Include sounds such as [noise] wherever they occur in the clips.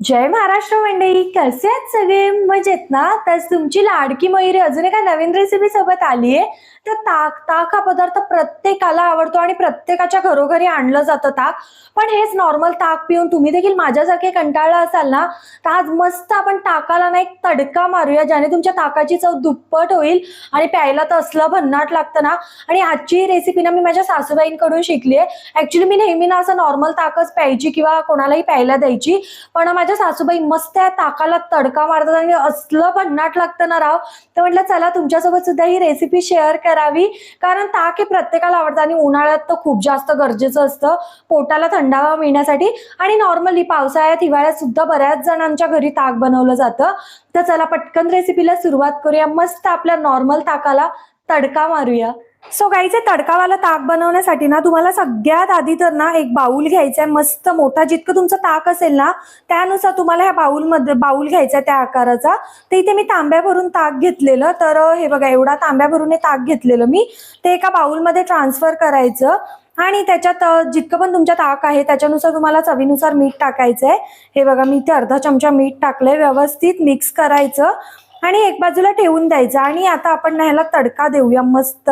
जय महाराष्ट्र मंडळी. कसे आहेत सगळे? मजेत ना? तर तुमची लाडकी मयुरी अजून एका नवीन रेसिपी सोबत आली आहे तर ताक ताक हा पदार्थ प्रत्येकाला आवडतो आणि प्रत्येकाच्या घरोघरी आणलं जातं ताक. पण हेच नॉर्मल ताक पिऊन तुम्ही देखील माझ्यासारखे कंटाळला असाल ना? तर आज मस्त आपण ताकाला ना एक तडका मारूया ज्याने तुमच्या ताकाची चव दुप्पट होईल आणि प्यायला तर असलं भन्नाट लागतं ना? आणि आजची रेसिपी ना मी माझ्या सासूबाईंकडून शिकली आहे ऍक्च्युली मी नेहमी ना असं नॉर्मल ताकच प्यायची किंवा कोणालाही प्यायला द्यायची. पण माझ्या सासूबाई मस्त या ताकाला तडका मारतात आणि असलं भन्नाट लागतं ना राव. तर म्हटलं चला तुमच्यासोबत सुद्धा ही रेसिपी शेअर करावी. कारण ताक हे प्रत्येकाला आवडतं आणि उन्हाळ्यात तर खूप जास्त गरजेचं असतं. पोटाला थंडावा मिळण्यासाठी. आणि नॉर्मली पावसाळ्यात हिवाळ्यात सुद्धा बऱ्याच जणांच्या घरी ताक बनवलं जातं. तर चला पटकन रेसिपीला सुरुवात करूया. मस्त आपल्या नॉर्मल ताकाला तडका मारूया. सो गाईचे तडकावाला ताक बनवण्यासाठी ना तुम्हाला सगळ्यात आधी तर ना एक बाऊल घ्यायचा आहे मस्त मोठा जितकं तुमचं ताक असेल ना त्यानुसार तुम्हाला ह्या बाऊलमध्ये बाऊल घ्यायचा आहे त्या आकाराचा. तर इथे मी तांब्या भरून ताक घेतलेलं तर हे बघा एवढा तांब्या भरून हे ताक घेतलेलं मी. ते एका बाऊलमध्ये ट्रान्सफर करायचं आणि त्याच्यात जितकं पण तुमच्या ताक आहे त्याच्यानुसार तुम्हाला चवीनुसार मीठ टाकायचं आहे हे बघा मी इथे अर्धा चमचा मीठ टाकलंय व्यवस्थित मिक्स करायचं. आणि एक बाजूला ठेवून द्यायचं. आणि आता आपण ह्याला तडका देऊया. मस्त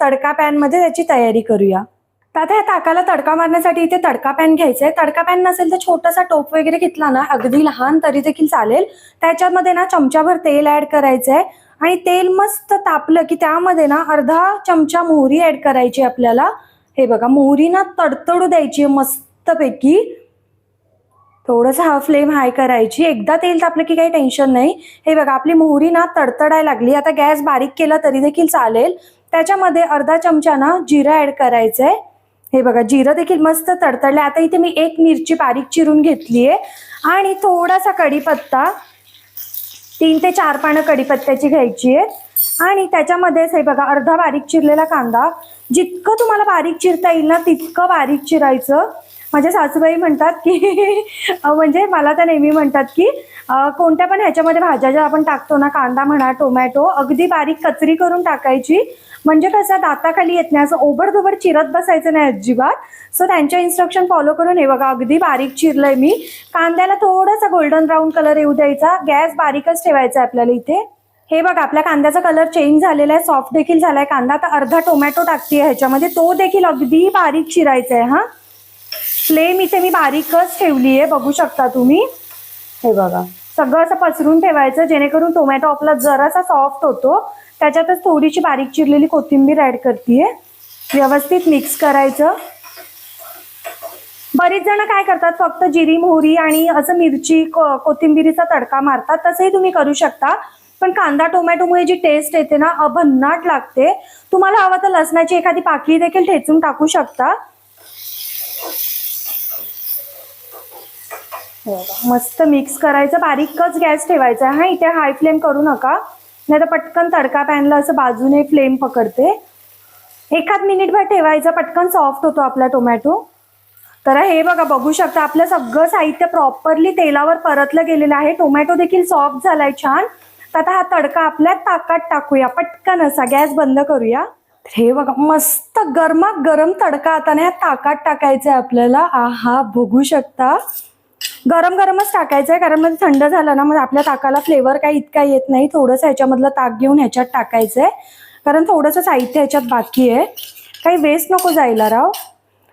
तडका पॅनमध्ये त्याची तयारी करूया. तर आता या ताकाला तडका मारण्यासाठी इथे तडका पॅन घ्यायचा आहे तडका पॅन नसेल तर छोटासा टोप वगैरे घेतला ना अगदी लहान तरी देखील चालेल. त्याच्यामध्ये ना चमच्याभर तेल ऍड करायचं आहे आणि तेल मस्त तापलं की त्यामध्ये ना अर्धा चमचा मोहरी ऍड करायची आहे आपल्याला. हे बघा मोहरी ना तडतडू द्यायची मस्तपैकी. थोडंसं हा फ्लेम हाय करायची. एकदा तेल तापलं की काही टेन्शन नाही. हे बघा आपली मोहरी ना तडतडायला लागली. आता गॅस बारीक केला तरी देखील चालेल. त्याच्यामध्ये अर्धा चमचा ना जिरं ॲड करायचं आहे हे बघा जिरं देखील मस्त तडतडलं आता इथे मी एक मिरची बारीक चिरून घेतली आहे आणि थोडासा कढीपत्ता तीन ते चार पानं कढीपत्त्याची घ्यायची आहे आणि त्याच्यामध्येच हे बघा अर्धा बारीक चिरलेला कांदा. जितकं तुम्हाला बारीक चिरता येईल ना तितकं बारीक चिरायचं. माझ्या सासूबाई म्हणतात की [laughs] म्हणजे मला तर नेहमी म्हणतात की कोणत्या पण ह्याच्यामध्ये भाज्या ज्या आपण टाकतो ना कांदा म्हणा टोमॅटो अगदी बारीक कचरी करून टाकायची. म्हणजे कसं दाताखाली येत नाही. असं ओबडधोबड चिरत बसायचं नाही अजिबात. सो त्यांच्या इन्स्ट्रक्शन फॉलो करून हे बघा अगदी बारीक चिरलंय मी. कांद्याला थोडासा गोल्डन ब्राऊन कलर येऊ द्यायचा. गॅस बारीकच ठेवायचा आहे आपल्याला इथे. हे बघा आपल्या कांद्याचा कलर चेंज झालेला आहे. सॉफ्ट देखील झालाय. कांदा तर अर्धा टोमॅटो टाकते ह्याच्यामध्ये. तो देखील अगदी बारीक चिरायचा आहे हा. फ्लेम इथे मी बारीकच ठेवली आहे बघू शकता तुम्ही. हे बघा. सगळं असं पसरून ठेवायचं जेणेकरून टोमॅटो आपला जरासा सॉफ्ट होतो. त्याच्यातच थोडीशी बारीक चिरलेली कोथिंबीर ऍड करते व्यवस्थित मिक्स करायचं. बरीच जण काय करतात फक्त जिरी मोहरी आणि असं मिरची को- कोथिंबिरीचा तडका मारतात. तसंही तुम्ही करू शकता. पण कांदा टोमॅटोमुळे जी टेस्ट येते ना अभन्नाट लागते. तुम्हाला हवं तर लसणाची एखादी पाकळी देखील ठेचून टाकू शकता हे बघा, हो मस्त मिक्स करायचं. बारीकच गॅस ठेवायचा. हा इथे हाय फ्लेम करू नका. नाही तर पटकन तडका पॅनला असं बाजूने फ्लेम पकडते. एखाद मिनिटभर ठेवायचं. पटकन सॉफ्ट होतो आपला टोमॅटो तर हे बघा बघू शकता आपलं सगळं साहित्य प्रॉपरली तेलावर परतलं गेलेलं आहे. टोमॅटो देखील सॉफ्ट झालाय छान. तर आता हा तडका आपल्या ताकात टाकूया. पटकन असा. गॅस बंद करूया. हे बघा मस्त गरमा गरम तडका आता ना ताकात टाकायचा आहे आपल्याला. आहा बघू शकता. गरम गरमच टाकायचं आहे कारण म्हणजे थंड झालं ना मग आपल्या ताकाला फ्लेवर काही इतका येत नाही. थोडंसं ह्याच्यामधलं ताक घेऊन ह्याच्यात टाकायचं आहे कारण थोडंसं साहित्य ह्याच्यात बाकी आहे. काही वेस्ट नको जायला राव.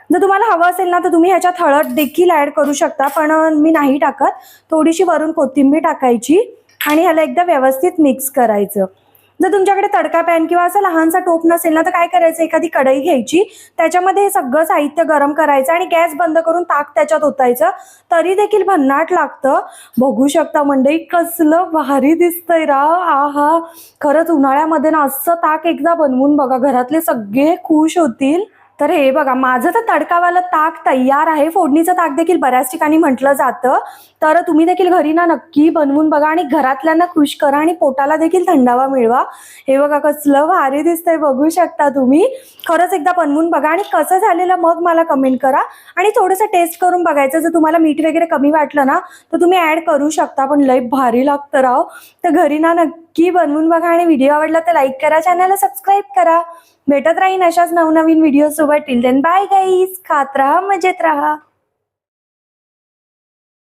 जर तुम्हाला हवं असेल ना तर तुम्ही ह्याच्यात हळद देखील ॲड करू शकता पण मी नाही टाकत. थोडीशी वरून कोथिंबीर टाकायची आणि ह्याला एकदा व्यवस्थित मिक्स करायचं. जर तुमच्याकडे तडका पॅन किंवा असं लहानसा टोप नसेल ना तर काय करायचं? एखादी कढई घ्यायची त्याच्यामध्ये हे सगळं साहित्य गरम करायचं आणि गॅस बंद करून ताक त्याच्यात ओतायचं. तरी देखील भन्नाट लागतं. बघू शकता मंडई कसलं भारी दिसतंय राव आहा. खरंच उन्हाळ्यामध्ये ना असं ताक एकदा बनवून बघा घरातले सगळे खुश होतील. तर हे बघा माझं तर तडकावालं ताक तयार आहे. फोडणीचं ताक देखील बऱ्याच ठिकाणी म्हटलं जातं. तर तुम्ही देखील घरी ना नक्की बनवून बघा आणि घरातल्यांना खुश करा आणि पोटाला देखील थंडावा मिळवा. हे बघा कसलं भारी दिसतंय बघू शकता तुम्ही. खरंच एकदा बनवून बघा आणि कसं झालेलं मग मला कमेंट करा. आणि थोडंसं टेस्ट करून बघायचं जर तुम्हाला मीठ वगैरे कमी वाटलं ना तर तुम्ही ऍड करू शकता पण लय भारी लागतं राव. तर घरी ना नक्की बनवून बघा आणि व्हिडिओ आवडला तर लाईक करा चॅनलला सबस्क्राईब करा. भेटत राहीन अशाच नवनवीन व्हिडिओ सोबत. टिल देन बाय गाईज खात राहा मजेत राहा.